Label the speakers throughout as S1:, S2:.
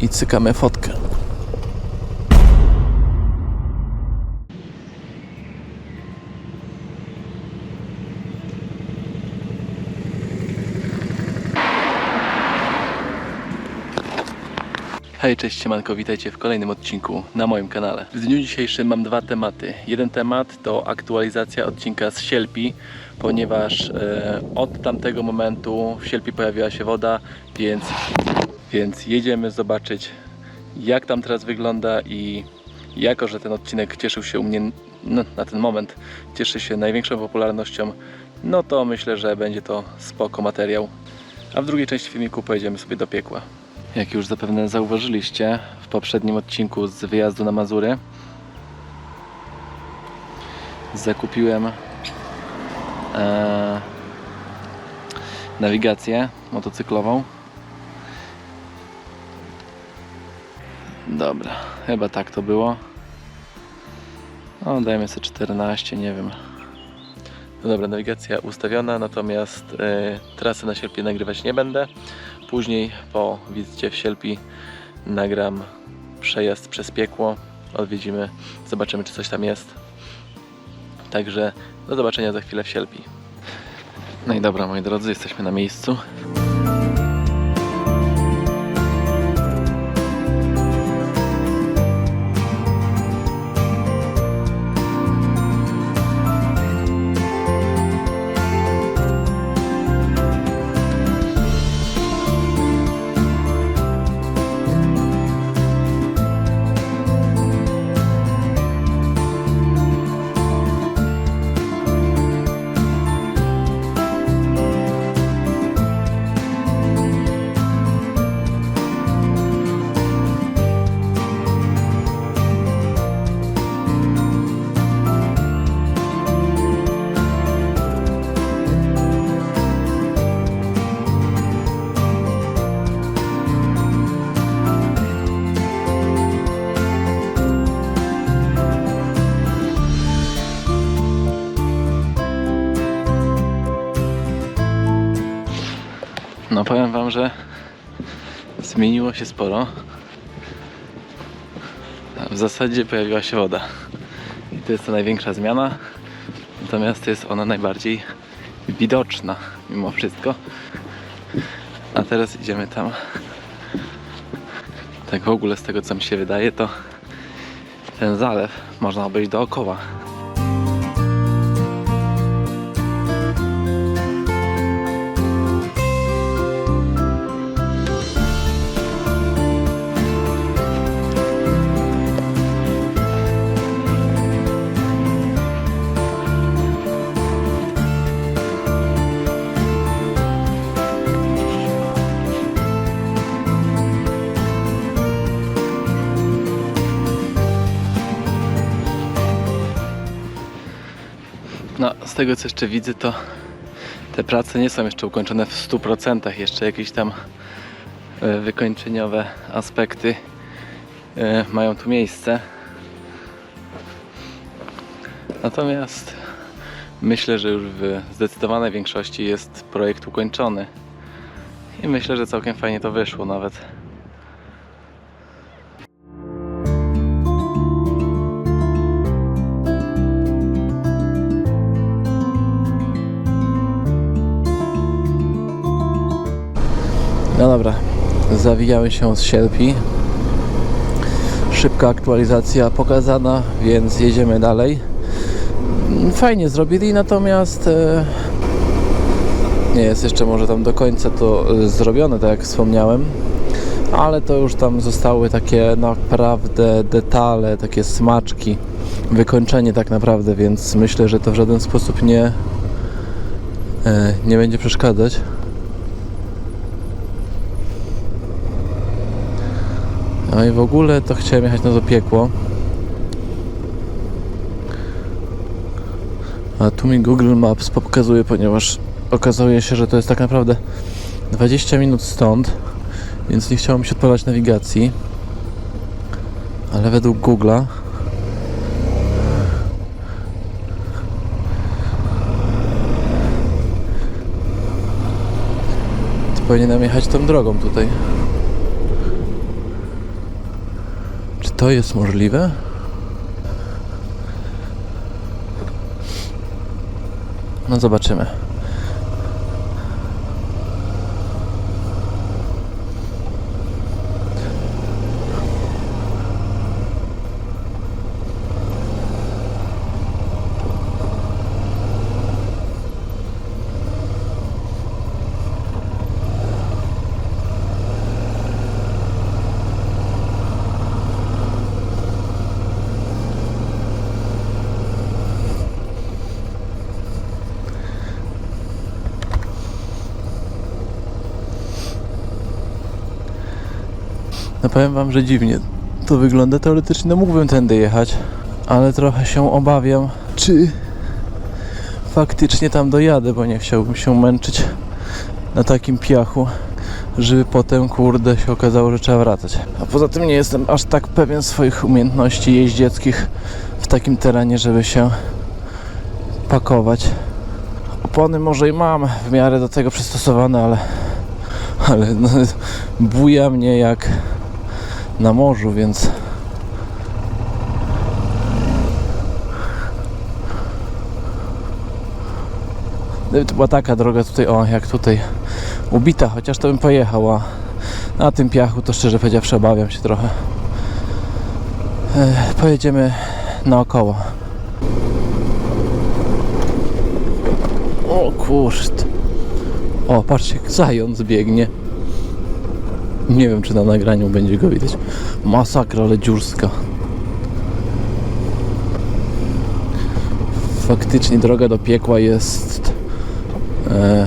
S1: i cykamy fotkę. Hej, cześć siemanko, witajcie w kolejnym odcinku na moim kanale. W dniu dzisiejszym mam dwa tematy. Jeden temat to aktualizacja odcinka z Sielpi, ponieważ e, od tamtego momentu w Sielpi pojawiła się woda, więc, więc jedziemy zobaczyć jak tam teraz wygląda i jako, że ten odcinek cieszył się u mnie no, na ten moment, cieszy się największą popularnością, no to myślę, że będzie to spoko materiał. A w drugiej części filmiku pojedziemy sobie do piekła. Jak już zapewne zauważyliście w poprzednim odcinku z wyjazdu na Mazury, zakupiłem e, nawigację motocyklową. Dobra, chyba tak to było. No, dajmy sobie 14, nie wiem. No dobra, nawigacja ustawiona, natomiast e, trasy na Sielpie nagrywać nie będę. Później po wizycie w Sielpi nagram przejazd przez piekło. Odwiedzimy, zobaczymy czy coś tam jest. Także do zobaczenia za chwilę w Sielpi. No i dobra, moi drodzy, jesteśmy na miejscu. No powiem wam, że zmieniło się sporo. W zasadzie pojawiła się woda. I to jest ta największa zmiana. Natomiast jest ona najbardziej widoczna mimo wszystko. A teraz idziemy tam. Tak w ogóle z tego co mi się wydaje to ten zalew można obejść dookoła. Tego co jeszcze widzę, to te prace nie są jeszcze ukończone w 100%. Jeszcze jakieś tam e, wykończeniowe aspekty e, mają tu miejsce. Natomiast myślę, że już w zdecydowanej większości jest projekt ukończony. I myślę, że całkiem fajnie to wyszło nawet. No dobra, zawijały się z sierpi. Szybka aktualizacja pokazana, więc jedziemy dalej. Fajnie zrobili, natomiast e, nie jest jeszcze może tam do końca to e, zrobione, tak jak wspomniałem. Ale to już tam zostały takie naprawdę detale, takie smaczki, wykończenie tak naprawdę, więc myślę, że to w żaden sposób nie, e, nie będzie przeszkadzać. No i w ogóle to chciałem jechać na to piekło. A tu mi Google Maps pokazuje, ponieważ okazuje się, że to jest tak naprawdę 20 minut stąd, więc nie chciało mi się odpalać nawigacji. Ale według Google'a powinienem jechać tą drogą tutaj. To jest możliwe? No zobaczymy. No powiem wam, że dziwnie to wygląda. Teoretycznie no mógłbym tędy jechać, ale trochę się obawiam, czy faktycznie tam dojadę, bo nie chciałbym się męczyć na takim piachu, żeby potem kurde się okazało, że trzeba wracać. A poza tym nie jestem aż tak pewien swoich umiejętności jeździeckich w takim terenie, żeby się pakować. Opony może i mam w miarę do tego przystosowane, ale ale no, buja mnie jak na morzu, więc to była taka droga tutaj, o jak tutaj ubita, chociaż to bym pojechał, a na tym piachu to szczerze powiedziawszy obawiam się trochę. Pojedziemy naokoło. O kuszt. O, patrzcie, zając biegnie. Nie wiem, czy na nagraniu będzie go widać. Masakra ledziurska. Faktycznie droga do piekła jest e,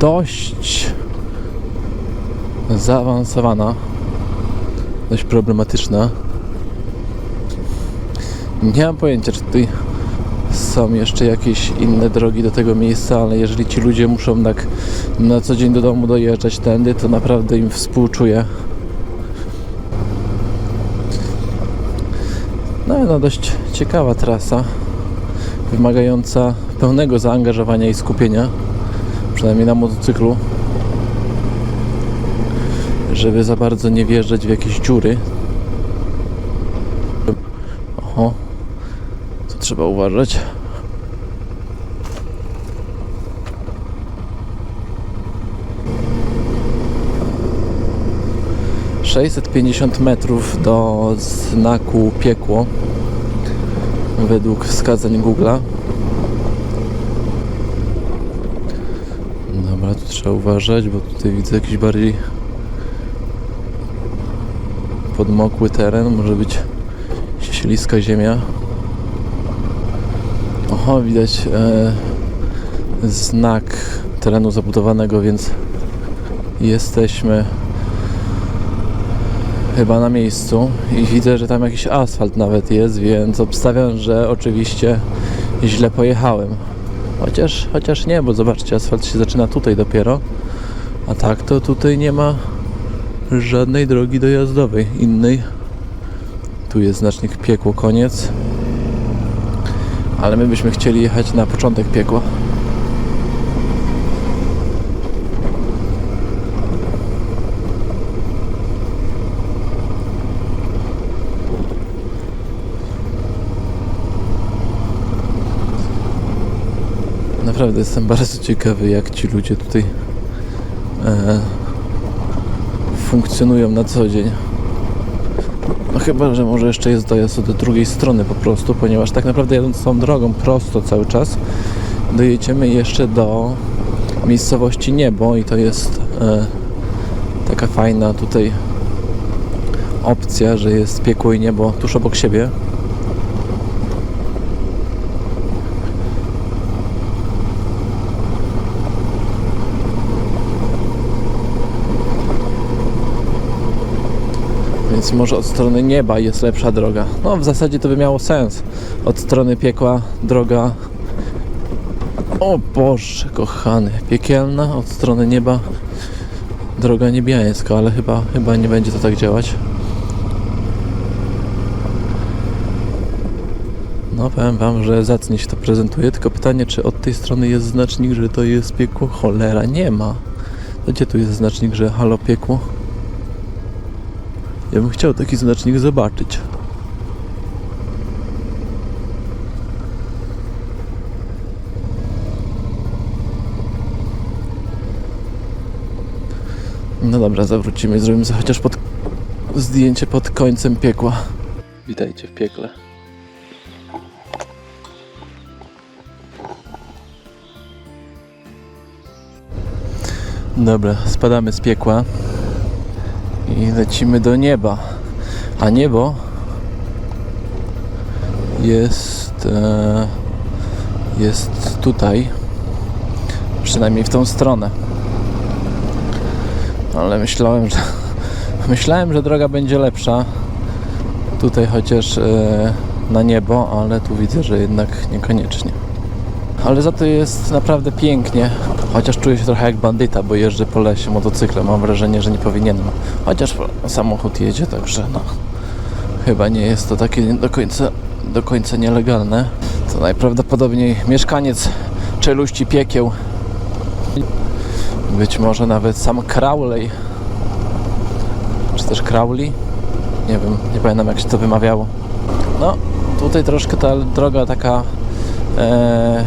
S1: dość zaawansowana, dość problematyczna. Nie mam pojęcia, czy tutaj są jeszcze jakieś inne drogi do tego miejsca, ale jeżeli ci ludzie muszą tak na co dzień do domu dojeżdżać tędy, to naprawdę im współczuję. No, no dość ciekawa trasa, wymagająca pełnego zaangażowania i skupienia, przynajmniej na motocyklu, żeby za bardzo nie wjeżdżać w jakieś dziury. Oho, to trzeba uważać. Sześćset pięćdziesiąt metrów do znaku piekło według wskazań Google'a. Dobra, tu trzeba uważać, bo tutaj widzę jakiś bardziej podmokły teren, może być śliska ziemia. Oho, widać e, znak terenu zabudowanego, więc jesteśmy chyba na miejscu i widzę, że tam jakiś asfalt nawet jest, więc obstawiam, że oczywiście źle pojechałem. Chociaż, chociaż nie, bo zobaczcie, asfalt się zaczyna tutaj dopiero, a tak to tutaj nie ma żadnej drogi dojazdowej innej. Tu jest znacznik piekło, koniec. Ale my byśmy chcieli jechać na początek piekła. Naprawdę jestem bardzo ciekawy, jak ci ludzie tutaj e, funkcjonują na co dzień. No chyba, że może jeszcze jest dojazd od drugiej strony po prostu, ponieważ tak naprawdę jadąc tą drogą prosto cały czas dojedziemy jeszcze do miejscowości Niebo i to jest e, taka fajna tutaj opcja, że jest piekło i niebo tuż obok siebie. Więc może od strony nieba jest lepsza droga. No w zasadzie to by miało sens. Od strony piekła droga o Boże kochany, piekielna, od strony nieba droga niebiańska, ale chyba, chyba nie będzie to tak działać. No powiem wam, że zacnie się to prezentuje, tylko pytanie, czy od tej strony jest znacznik, że to jest piekło? Cholera, nie ma. Gdzie tu jest znacznik, że halo piekło? Ja bym chciał taki znacznik zobaczyć. No dobra, zawrócimy i zrobimy sobie chociaż pod... zdjęcie pod końcem piekła. Witajcie w piekle. Dobra, spadamy z piekła i lecimy do nieba. A niebo jest e, jest tutaj, przynajmniej w tą stronę. Ale myślałem, że myślałem, że droga będzie lepsza tutaj chociaż e, na niebo, ale tu widzę, że jednak niekoniecznie. Ale za to jest naprawdę pięknie. Chociaż czuję się trochę jak bandyta, bo jeżdżę po lesie motocyklem. Mam wrażenie, że nie powinienem. Chociaż samochód jedzie, także no. Chyba nie jest to takie do końca, do końca nielegalne. To najprawdopodobniej mieszkaniec czeluści piekieł. Być może nawet sam Crowley. Czy też Crowley? Nie wiem, nie pamiętam jak się to wymawiało. No, tutaj troszkę ta droga taka e,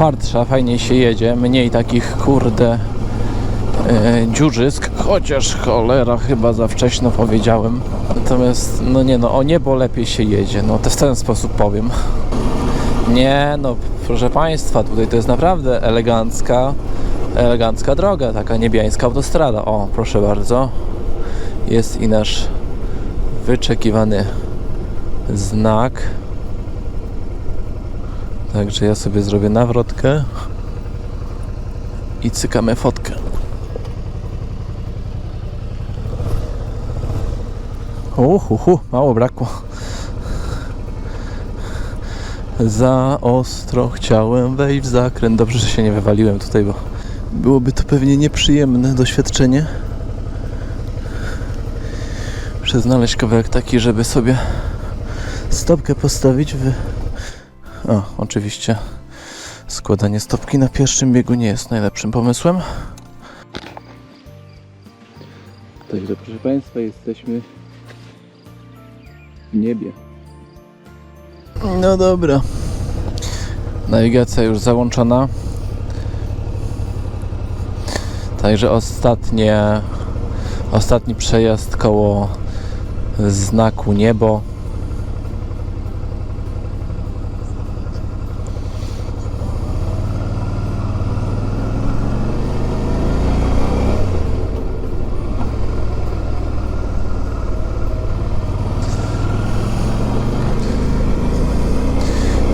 S1: twardsza, fajniej się jedzie, mniej takich kurde e, dziurzysk, chociaż cholera chyba za wcześnie powiedziałem. Natomiast no nie no, o niebo lepiej się jedzie, no to w ten sposób powiem. Nie no, proszę Państwa, tutaj to jest naprawdę elegancka, elegancka droga, taka niebiańska autostrada. O, proszę bardzo, jest i nasz wyczekiwany znak. Także ja sobie zrobię nawrotkę i cykamy fotkę. Uhuhu, mało brakło. Za ostro chciałem wejść w zakręt. Dobrze, że się nie wywaliłem tutaj, bo byłoby to pewnie nieprzyjemne doświadczenie. Muszę znaleźć kawałek taki, żeby sobie stopkę postawić w... O, oczywiście składanie stopki na pierwszym biegu nie jest najlepszym pomysłem. Także proszę Państwa, jesteśmy w niebie. No dobra. Nawigacja już załączona. Także ostatnie, ostatni przejazd koło znaku niebo.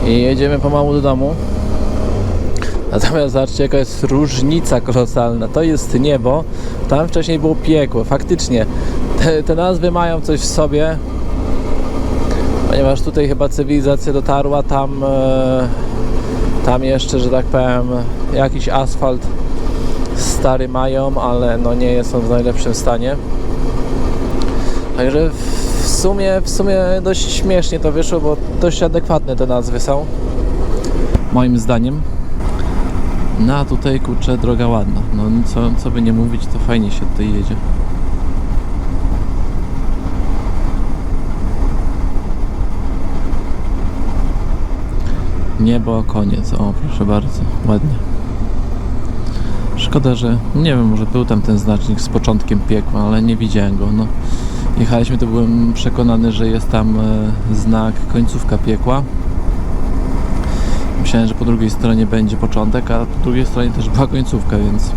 S1: I jedziemy pomału do domu. Natomiast zobaczcie jaka jest różnica kolosalna. To jest niebo, tam wcześniej było piekło. Faktycznie te, te nazwy mają coś w sobie. Ponieważ tutaj chyba cywilizacja dotarła, tam, e, tam jeszcze, że tak powiem, jakiś asfalt stary mają, ale no nie jest on w najlepszym stanie. Także sumie, w sumie dość śmiesznie to wyszło, bo dość adekwatne te nazwy są. Moim zdaniem. No a tutaj kurczę droga ładna. No co, co by nie mówić, to fajnie się tutaj jedzie. Niebo, koniec. O, proszę bardzo, ładnie. Szkoda, że nie wiem, może był tam ten znacznik z początkiem piekła, ale nie widziałem go. No, jechaliśmy, to byłem przekonany, że jest tam e, znak końcówka piekła. Myślałem, że po drugiej stronie będzie początek, a po drugiej stronie też była końcówka, więc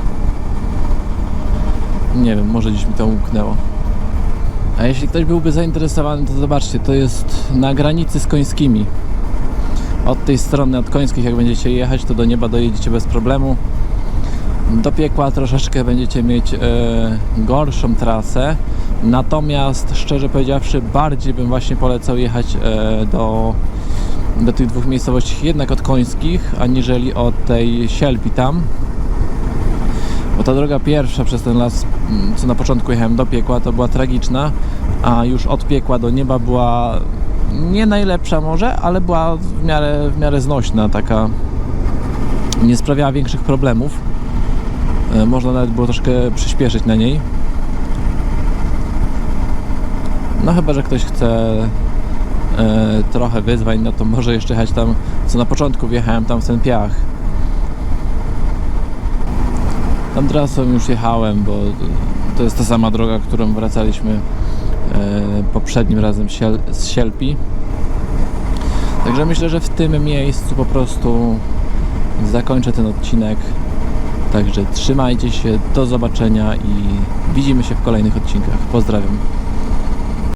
S1: nie wiem, może gdzieś mi to umknęło. A jeśli ktoś byłby zainteresowany, to zobaczcie, to jest na granicy z końskimi. Od tej strony, od końskich, jak będziecie jechać, to do nieba dojedziecie bez problemu. Do piekła troszeczkę będziecie mieć e, gorszą trasę. Natomiast szczerze powiedziawszy, bardziej bym właśnie polecał jechać e, do, do tych dwóch miejscowości jednak od końskich, aniżeli od tej Sielpi tam. Bo ta droga pierwsza przez ten las, mm, co na początku jechałem do piekła, to była tragiczna, a już od piekła do nieba była nie najlepsza może, ale była w miarę, w miarę znośna, taka nie sprawiała większych problemów. E, Można nawet było troszkę przyspieszyć na niej. No chyba, że ktoś chce e, trochę wyzwań, no to może jeszcze jechać tam, co na początku wjechałem tam w ten piach. Tam trasą już jechałem, bo to jest ta sama droga, którą wracaliśmy e, poprzednim razem z Sielpi. Także myślę, że w tym miejscu po prostu zakończę ten odcinek. Także trzymajcie się, do zobaczenia i widzimy się w kolejnych odcinkach. Pozdrawiam.